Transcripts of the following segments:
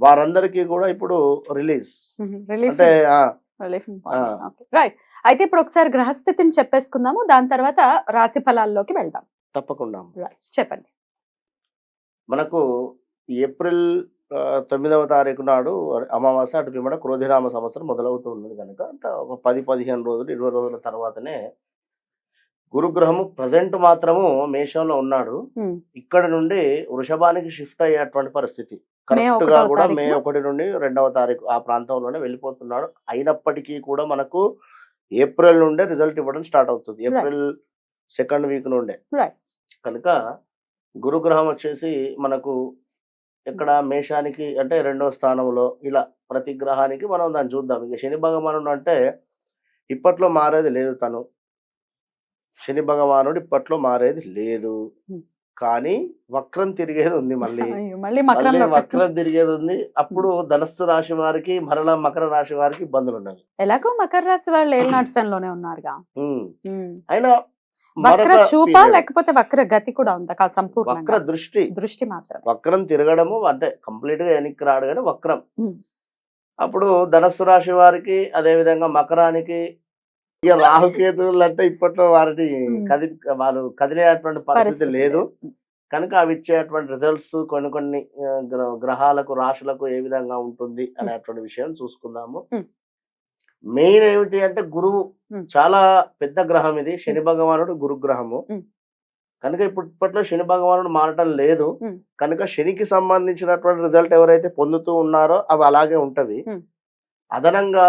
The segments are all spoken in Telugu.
వారందరికీ కూడా ఇప్పుడు రిలీజ్. అంటే. రైట్. అయితే ఇప్పుడు ఒకసారి గ్రహస్థితిని చెప్పేసుకుందాము. దాని తర్వాత రాశి ఫలాల్లోకి వెళ్దాం. తప్పకుండా రైట్. చెప్పండి. మనకు ఏప్రిల్ తొమ్మిదవ తారీఖు నాడు అమావాస్య అటు పిమ్మట క్రోధినామ సంవత్సరం మొదలవుతూ ఉన్నది కనుక ఒక పది పదిహేను రోజులు ఇరవై రోజుల తర్వాతనే గురుగ్రహము ప్రజెంట్ మాత్రము మేషంలో ఉన్నాడు. ఇక్కడ నుండి వృషభానికి షిఫ్ట్ అయ్యేటువంటి పరిస్థితి. కరెక్ట్గా కూడా మే? ఒకటి నుండి రెండవ తారీఖు ఆ ప్రాంతంలోనే వెళ్ళిపోతున్నాడు. అయినప్పటికీ కూడా మనకు ఏప్రిల్ నుండే రిజల్ట్ ఇవ్వడం స్టార్ట్ అవుతుంది. ఏప్రిల్ సెకండ్ వీక్ నుండే. కనుక గురుగ్రహం వచ్చేసి మనకు ఇక్కడ మేషానికి అంటే రెండో స్థానంలో ఇలా ప్రతి గ్రహానికి మనం దాన్ని చూద్దాం. ఇక శని భగవానుడు అంటే ఇప్పట్లో మారేది లేదు తను. శని భగవానుడు ఇప్పట్లో మారేది లేదు. కానీ వక్రం తిరిగేది ఉంది మళ్ళీ మళ్ళీ వక్రం తిరిగేది ఉంది అప్పుడు ధనస్సు రాశి వారికి మరలా మకర రాశి వారికి ఇబ్బందులు ఉన్నవి ఎలాగో మకర రాశి వాళ్ళు ఏళ్ళనాటిసంలోనే ఉన్నారుగా. అయినా వక్ర చూప. లేకపోతే వక్ర గతి కూడా ఉందా? కాదు వక్ర దృష్టి. దృష్టి మాత్రం వక్రం తిరగడము అంటే కంప్లీట్గా వెనక్కి రాడు కానీ వక్రం. అప్పుడు ధనస్సు రాశి వారికి అదే విధంగా మకరానికి ఇక రాహుకేతువులు అంటే ఇప్పట్లో వారిని. కది వారు కదిలేటువంటి పరిస్థితి లేదు. కనుక అవి ఇచ్చేటువంటి రిజల్ట్స్ కొన్ని కొన్ని గ్రహాలకు రాశులకు ఏ విధంగా ఉంటుంది అనేటువంటి విషయం చూసుకుందాము. మెయిన్ ఏమిటి అంటే గురువు. చాలా పెద్ద గ్రహం ఇది శని భగవానుడు గురుగ్రహము. కనుక ఇప్పుడు ఇప్పట్లో శని భగవానుడు మారటం లేదు. కనుక శనికి సంబంధించినటువంటి రిజల్ట్ ఎవరైతే పొందుతూ ఉన్నారో అవి అలాగే ఉంటవి. అదనంగా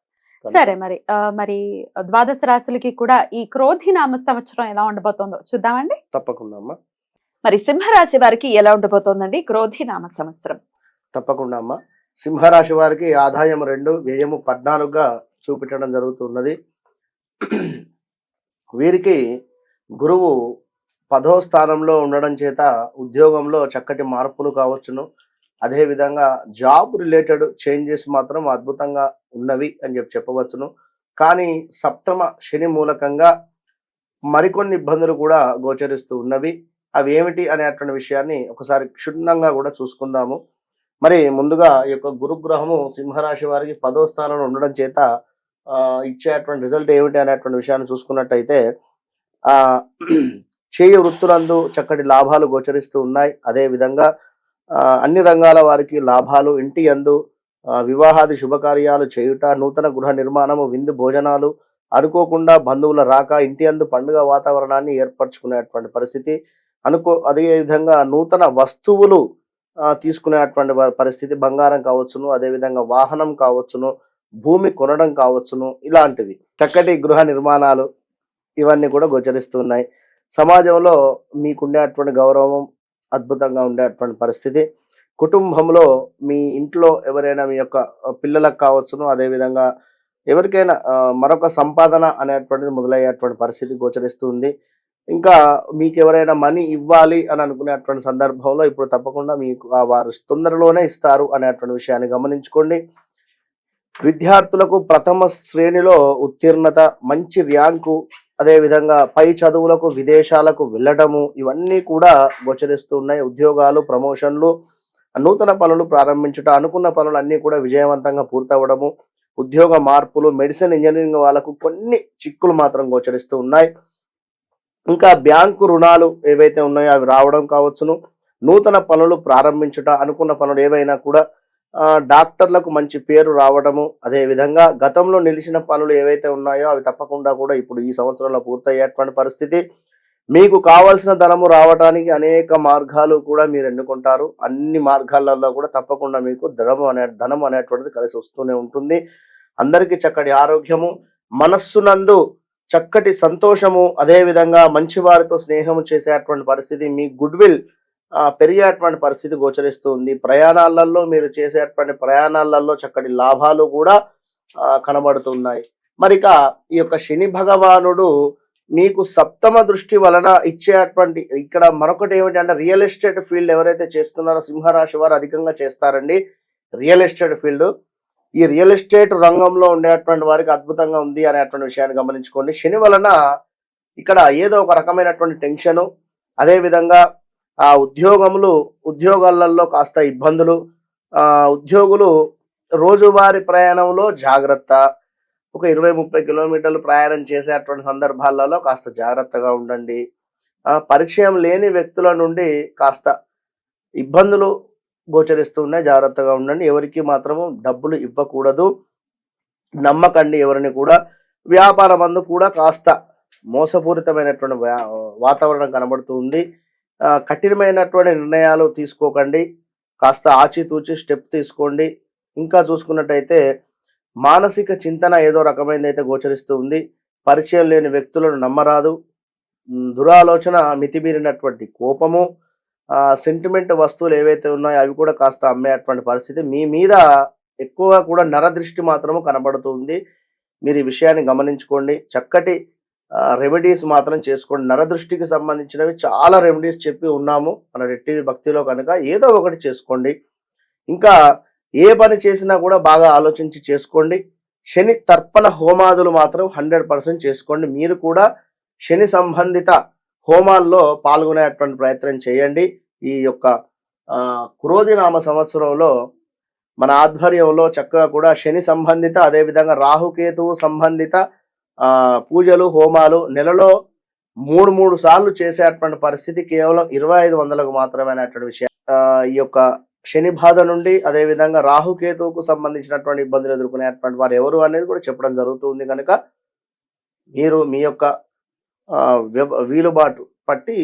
సరే మరి మరి ద్వాదశ రాశులకి కూడా ఈ క్రోధి నామ సంవత్సరం ఎలా ఉండబోతోందో చూద్దామండి. తప్పకుండా అమ్మా. మరి సింహరాశి వారికి ఎలా ఉండబోతోందండి క్రోధి నామ సంవత్సరం? తప్పకుండా అమ్మా. సింహరాశి వారికి ఆదాయం రెండు వ్యయము పద్నాలుగుగా చూపించడం జరుగుతున్నది. వీరికి గురువు పదో స్థానంలో ఉండడం చేత ఉద్యోగంలో చక్కటి మార్పులు కావచ్చును. అదేవిధంగా జాబ్ రిలేటెడ్ చేంజెస్ మాత్రం అద్భుతంగా ఉన్నవి అని చెప్పి చెప్పవచ్చును. కానీ సప్తమ శని మూలకంగా మరికొన్ని ఇబ్బందులు కూడా గోచరిస్తూ ఉన్నవి. అవి ఏమిటి అనేటువంటి విషయాన్ని ఒకసారి క్షుణ్ణంగా కూడా చూసుకుందాము. మరి ముందుగా ఈ యొక్క గురుగ్రహము సింహరాశి వారికి పదో స్థానంలో ఉండడం చేత ఇచ్చేటువంటి రిజల్ట్ ఏమిటి అనేటువంటి విషయాన్ని చూసుకున్నట్టయితే ఆ చేయ వృత్తులందు చక్కటి లాభాలు గోచరిస్తూ ఉన్నాయి. అదేవిధంగా అన్ని రంగాల వారికి లాభాలు ఇంటి యందు వివాహాది శుభకార్యాలు చేయుట నూతన గృహ నిర్మాణము విందు భోజనాలు అనుకోకుండా బంధువుల రాక ఇంటి యందు పండుగ వాతావరణాన్ని ఏర్పరచుకునేటువంటి పరిస్థితి అనుకో అదే విధంగా నూతన వస్తువులు తీసుకునేటువంటి పరిస్థితి బంగారం కావచ్చును అదేవిధంగా వాహనం కావచ్చును భూమి కొనడం కావచ్చును ఇలాంటివి. చక్కటి గృహ నిర్మాణాలు ఇవన్నీ కూడా గోచరిస్తున్నాయి సమాజంలో మీకుండేటువంటి గౌరవం అద్భుతంగా ఉండేటువంటి పరిస్థితి. కుటుంబంలో మీ ఇంట్లో ఎవరైనా మీ యొక్క పిల్లలకు కావచ్చును అదేవిధంగా ఎవరికైనా మరొక సంపాదన అనేటువంటిది మొదలయ్యేటువంటి పరిస్థితి గోచరిస్తుంది ఇంకా మీకు ఎవరైనా మనీ ఇవ్వాలి అని అనుకునేటువంటి సందర్భంలో ఇప్పుడు తప్పకుండా మీకు ఆ వారు తొందరలోనే ఇస్తారు అనేటువంటి విషయాన్ని గమనించుకోండి. విద్యార్థులకు ప్రథమ శ్రేణిలో ఉత్తీర్ణత మంచి ర్యాంకు అదేవిధంగా పై చదువులకు విదేశాలకు వెళ్ళడము ఇవన్నీ కూడా గోచరిస్తున్నాయి ఉద్యోగాలు ప్రమోషన్లు నూతన పనులు ప్రారంభించుట అనుకున్న పనులు అన్నీ కూడా విజయవంతంగా పూర్తవడము ఉద్యోగ మార్పులు మెడిసిన్ ఇంజనీరింగ్ వాళ్ళకు కొన్ని చిక్కులు మాత్రం గోచరిస్తూ ఉన్నాయి. ఇంకా బ్యాంకు రుణాలు ఏవైతే ఉన్నాయో అవి రావడం కావచ్చును. నూతన పనులు ప్రారంభించుట అనుకున్న పనులు ఏవైనా కూడా డాక్టర్లకు మంచి పేరు రావడము అదేవిధంగా గతంలో నిలిచిన పనులు ఏవైతే ఉన్నాయో అవి తప్పకుండా కూడా ఇప్పుడు ఈ సంవత్సరంలో పూర్తయ్యేటువంటి పరిస్థితి. మీకు కావలసిన ధనము రావడానికి అనేక మార్గాలు కూడా మీరు ఎన్నుకుంటారు. అన్ని మార్గాలలో కూడా తప్పకుండా మీకు ధనము అనే ధనం అనేటువంటిది కలిసి వస్తూనే ఉంటుంది. అందరికీ చక్కటి ఆరోగ్యము మనస్సునందు చక్కటి సంతోషము అదే విధంగా మంచి వారితో స్నేహము చేసేటువంటి పరిస్థితి మీ గుడ్ విల్ పెరిగేటువంటి పరిస్థితి గోచరిస్తుంది ప్రయాణాలలో మీరు చేసేటువంటి ప్రయాణాలలో చక్కటి లాభాలు కూడా కనబడుతున్నాయి. మరిక ఈ యొక్క శని భగవానుడు మీకు సప్తమ దృష్టి వలన ఇచ్చేటువంటి ఇక్కడ మరొకటి ఏమిటంటే రియల్ ఎస్టేట్ ఫీల్డ్ ఎవరైతే చేస్తున్నారో సింహరాశి వారు అధికంగా చేస్తారండి. Real estate field. ఈ రియల్ ఎస్టేట్ రంగంలో ఉండేటువంటి వారికి అద్భుతంగా ఉంది అనేటువంటి విషయాన్ని గమనించుకోండి. శని వలన ఇక్కడ ఏదో ఒక రకమైనటువంటి టెన్షను అదే విధంగా ఆ ఉద్యోగములు ఉద్యోగాలలో కాస్త ఇబ్బందులు ఉద్యోగులు రోజువారీ ప్రయాణంలో జాగ్రత్త. ఒక ఇరవై ముప్పై కిలోమీటర్లు ప్రయాణం చేసేటువంటి సందర్భాలలో కాస్త జాగ్రత్తగా ఉండండి. పరిచయం లేని వ్యక్తుల నుండి కాస్త ఇబ్బందులు గోచరిస్తున్నాయి జాగ్రత్తగా ఉండండి. ఎవరికి మాత్రము డబ్బులు ఇవ్వకూడదు. నమ్మకండి ఎవరిని కూడా. వ్యాపారం అందు కూడా కాస్త మోసపూరితమైనటువంటి వాతావరణం కనబడుతుంది కఠినమైనటువంటి నిర్ణయాలు తీసుకోకండి. కాస్త ఆచితూచి స్టెప్ తీసుకోండి. ఇంకా చూసుకున్నట్టయితే మానసిక చింతన ఏదో రకమైనది అయితే గోచరిస్తూ ఉంది. పరిచయం లేని వ్యక్తులను నమ్మరాదు. దురాలోచన మితిమీరినటువంటి కోపము సెంటిమెంట్ వస్తువులు ఏవైతే ఉన్నాయో అవి కూడా కాస్త అమ్మేటువంటి పరిస్థితి. మీ మీద ఎక్కువగా కూడా నరదృష్టి మాత్రము కనబడుతుంది మీరు ఈ విషయాన్ని గమనించుకోండి. చక్కటి రెమెడీస్ మాత్రం చేసుకోండి. నరదృష్టికి సంబంధించినవి చాలా రెమెడీస్ చెప్పి ఉన్నాము. మన రెట్టి భక్తిలో కనుక ఏదో ఒకటి చేసుకోండి. ఇంకా ఏ పని చేసినా కూడా బాగా ఆలోచించి చేసుకోండి. శని తర్పణ హోమాదులు మాత్రం హండ్రెడ్ పర్సెంట్ చేసుకోండి. మీరు కూడా శని సంబంధిత హోమాల్లో పాల్గొనేటువంటి ప్రయత్నం చేయండి. ఈ యొక్క క్రోధినామ సంవత్సరంలో మన ఆధ్వర్యంలో చక్కగా కూడా శని సంబంధిత అదేవిధంగా రాహుకేతువు సంబంధిత పూజలు హోమాలు నెలలో మూడు మూడు సార్లు చేసేటువంటి పరిస్థితి కేవలం ఇరవై ఐదు వందలకు మాత్రమే అనేటువంటి విషయం. ఆ, ఈ యొక్క శని బాధ నుండి అదే విధంగా రాహుకేతువుకు సంబంధించినటువంటి ఇబ్బందులు ఎదుర్కొనేటువంటి వారు ఎవరు అనేది కూడా చెప్పడం జరుగుతుంది కనుక మీరు మీ యొక్క వీలుబాటు పట్టి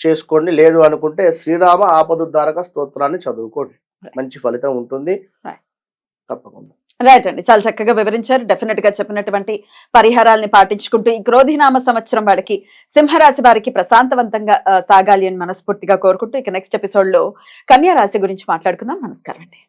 చేసుకోండి. లేదు అనుకుంటే శ్రీరామ ఆపదుద్ధారక స్తోత్రాన్ని చదువుకోండి. మంచి ఫలితం ఉంటుంది. తప్పకుండా. రైట్ అండి. చాలా చక్కగా వివరించారు. డెఫినెట్గా చెప్పినటువంటి పరిహారాల్ని పాటించుకుంటూ ఈ క్రోధినామ సంవత్సరం వాడికి సింహరాశి వారికి ప్రశాంతవంతంగా సాగాలి అని మనస్ఫూర్తిగా కోరుకుంటూ ఇక నెక్స్ట్ ఎపిసోడ్లో కన్యా రాశి గురించి మాట్లాడుకుందాం. నమస్కారం అండి.